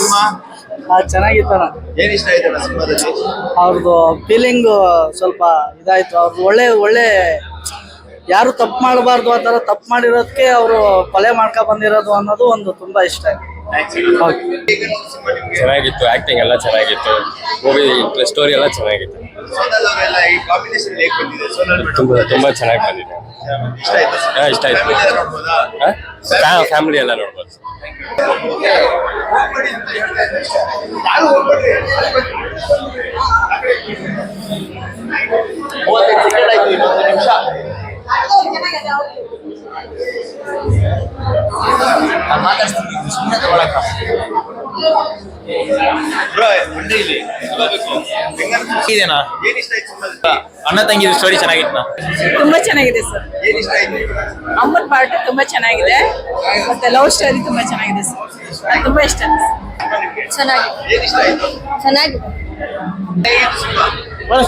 Cinema? ಚೆನ್ನಾಗಿತ್ತಣ ಏನ್ ಇಷ್ಟ ಆಯ್ತಣ್ಣ ಸಿನಿಮಾದಲ್ಲಿ? ಅವ್ರದ್ದು ಫೀಲಿಂಗ್ ಸ್ವಲ್ಪ ಇದಾಯ್ತು. ಅವ್ರದ್ದು ಒಳ್ಳೆ ಒಳ್ಳೆ ಯಾರು ತಪ್ಪು ಮಾಡಬಾರ್ದು ಆ ಥರ ತಪ್ಪು ಮಾಡಿರೋದಕ್ಕೆ ಅವರು ಕೊಲೆ ಮಾಡ್ಕೊ ಬಂದಿರೋದು ಅನ್ನೋದು ಒಂದು ತುಂಬಾ ಇಷ್ಟ. ಆಯ್ತು ಚೆನ್ನಾಗಿತ್ತು ಆಕ್ಟಿಂಗ್ ಎಲ್ಲ ಚೆನ್ನಾಗಿತ್ತು ಮೂವಿ ಸ್ಟೋರಿ ಎಲ್ಲ ಚೆನ್ನಾಗಿತ್ತು. ತುಂಬ ತುಂಬ ಚೆನ್ನಾಗಿ ಬಂದಿದೆ. ಹಾ, ಇಷ್ಟ ಆಯ್ತು. ನೋಡ್ಬೋದಾ ಫ್ಯಾಮಿಲಿ ಎಲ್ಲ ನೋಡ್ಬೋದು. ನಿಮಿಷ ಇದೇನಾ? ಅಣ್ಣ ತಂಗಿ ಸ್ಟೋರಿ ಚೆನ್ನಾಗಿತ್ತು ತುಂಬಾ ಚೆನ್ನಾಗಿದೆ ಸರ್. ಏನ್ ಇಷ್ಟ ಆಯ್ತು ಅಮ್ಮನ ಪಾರ್ಟ್ ತುಂಬಾ ಚೆನ್ನಾಗಿದೆ. ಮತ್ತೆ ಲವ್ ಸ್ಟೋರಿ ತುಂಬಾ ಚೆನ್ನಾಗಿದೆ ಸರ್. ತುಂಬಾ ಇಷ್ಟ. ಚೆನ್ನಾಗಿದೆ. ಏನ್ ಇಷ್ಟ ಆಯ್ತು? ಚೆನ್ನಾಗಿದೆ.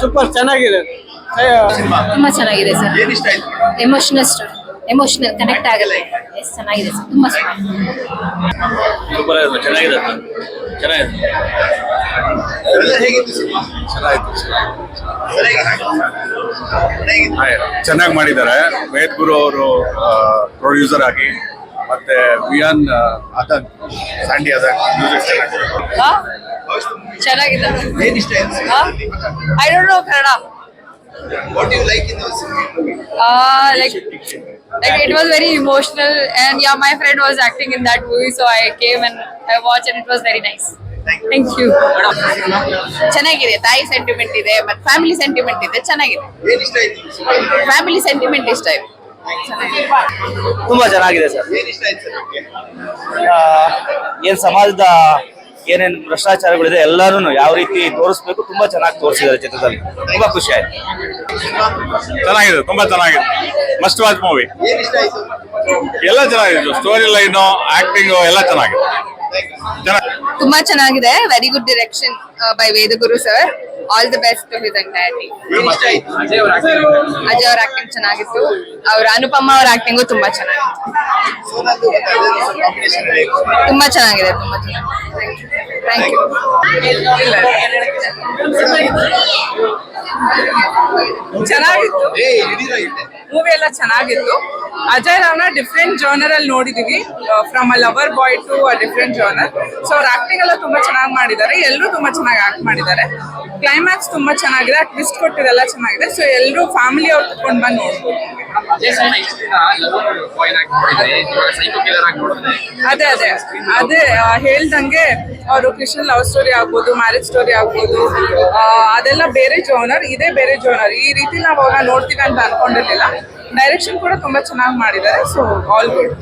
ಸೂಪರ್ ಚೆನ್ನಾಗಿದೆ. ತುಂಬಾ ಚೆನ್ನಾಗಿದೆ ಸರ್. ಏನ್ ಇಷ್ಟ ಆಯ್ತು? ಎಮೋಷನಲ್ ಸ್ಟೋರಿ ಎಮೋಷನಲ್ ಕನೆಕ್ಟ್ ಆಗಲ್ಲ. ಎಸ್ ಚೆನ್ನಾಗಿದೆ ಸರ್ ತುಂಬಾ ಚೆನ್ನಾಗಿದೆ ಸೂಪರ್ ಆಗಿದೆ. ಚೆನ್ನಾಗಿದೆ ಚೆನ್ನಾಗಿದೆ. ಚೆನ್ನಾಗಿ ಮಾಡಿದ್ದಾರೆ. ವೇದ್ ಗುರು ಅವರು ಪ್ರೊಡ್ಯೂಸರ್ ಆಗಿ ಮತ್ತೆ ವಿಯಾನ್ ಅದನ್ ಸ್ಯಾಂಡಿ ಅದನ್ ಮ್ಯೂಸಿಕ್ ಚೆನ್ನಾಗಿದೆ. ಏನ್ ಇಷ್ಟ ಆಯ್ತು ಸಿನಿಮಾದಲ್ಲಿ I don't know Kannada. What you like in this like like it was very emotional and yeah my friend was acting in that movie so i came and i watched and it was very nice. Thank you ಚೆನ್ನಾಗಿದೆ. ತಾಯಿ sentiment ಇದೆ ಮತ್ತೆ family sentiment ಇದೆ ಚೆನ್ನಾಗಿದೆ. Family sentiment ಇಷ್ಟ ಇದೆ ತುಂಬಾ ಚೆನ್ನಾಗಿದೆ ಸರ್. ಏನ್ ಸಮಾಜದ ಏನೇನ್ ಭ್ರಷ್ಟಾಚಾರಗಳಿದೆ ಎಲ್ಲರೂ ಯಾವ ರೀತಿ ತೋರಿಸ್ಬೇಕು ತುಂಬಾ ಚೆನ್ನಾಗಿ ತೋರಿಸಿದ್ದಾರೆ ಚಿತ್ರದಲ್ಲಿ. ತುಂಬಾ ಖುಷಿ ಆಯ್ತು. ಚೆನ್ನಾಗಿದೆ ತುಂಬಾ ಚೆನ್ನಾಗಿದೆ. ಮಸ್ಟ್ ವಾಚ್ ಮೂವಿ ಎಲ್ಲ ಚೆನ್ನಾಗಿದೆ ಸ್ಟೋರಿ ಲೈನು ಆಕ್ಟಿಂಗ್ ಎಲ್ಲ ಚೆನ್ನಾಗಿದೆ. ಚೆನ್ನಾಗಿ ತುಂಬಾ ಚೆನ್ನಾಗಿದೆ very good direction by Vedaguru sir all the best to his entire team Ajay ಅವ್ರ ಆಕ್ಟಿಂಗ್ ಚೆನ್ನಾಗಿತ್ತು. ಅವ್ರ ಅನುಪಮ ಅವ್ರ ಆಕ್ಟಿಂಗ್ ತುಂಬಾ ಚೆನ್ನಾಗಿತ್ತು. ತುಂಬಾ ಚೆನ್ನಾಗಿದೆ ತುಂಬಾ ಚೆನ್ನಾಗಿದೆ. ಥ್ಯಾಂಕ್ ಯು ಚೆನ್ನಾಗಿತ್ತು. ಮೂವಿ ಎಲ್ಲ ಚೆನ್ನಾಗಿತ್ತು. ಅಜಯ್ ರಾವ್ನ ಡಿಫ್ರೆಂಟ್ ಜೋನರ್ ಅಲ್ಲಿ ನೋಡಿದೀವಿ. From a lover boy to a different genre so ಅವ್ರ ಆಕ್ಟಿಂಗ್ ಎಲ್ಲ ತುಂಬಾ ಚೆನ್ನಾಗಿ ಮಾಡಿದ್ದಾರೆ. ಎಲ್ಲರೂ ತುಂಬಾ ಚೆನ್ನಾಗಿ ಆಕ್ಟ್ ಮಾಡಿದ್ದಾರೆ. ಕ್ಲೈಮ್ಯಾಕ್ಸ್ ತುಂಬಾ ಚೆನ್ನಾಗಿದೆ ಟ್ವಿಸ್ಟ್ ಕೊಟ್ಟಿರಲ್ಲ ಚೆನ್ನಾಗಿದೆ. ಸೊ ಎಲ್ಲರೂ ಫ್ಯಾಮಿಲಿ ಅವ್ರು ಕುತ್ಕೊಂಡು ಬಂದು ನೋಡ್ಬೋದು ಅದೇ ಅದೇ. ಅದೇ ಆ, ಹೇಳ್ದಂಗೆ ಅವರು ಕೃಷ್ಣ ಲವ್ ಸ್ಟೋರಿ ಆಗ್ಬೋದು ಮ್ಯಾರೇಜ್ ಸ್ಟೋರಿ ಆಗ್ಬೋದು ಆ, ಅದೆಲ್ಲ ಬೇರೆ ಜೋನರ್ ಇದೇ ಬೇರೆ ಜೋನರ್ ಈ ರೀತಿ ನಾವು ಅವಾಗ ನೋಡ್ತೀವಿ ಅಂತ ಅನ್ಕೊಂಡಿರ್ಲಿಲ್ಲ. ಡೈರೆಕ್ಷನ್ ಕೂಡ ತುಂಬಾ ಚೆನ್ನಾಗಿ ಮಾಡಿದ್ದಾರೆ ಸೊ ಆಲ್ ಗುಡ್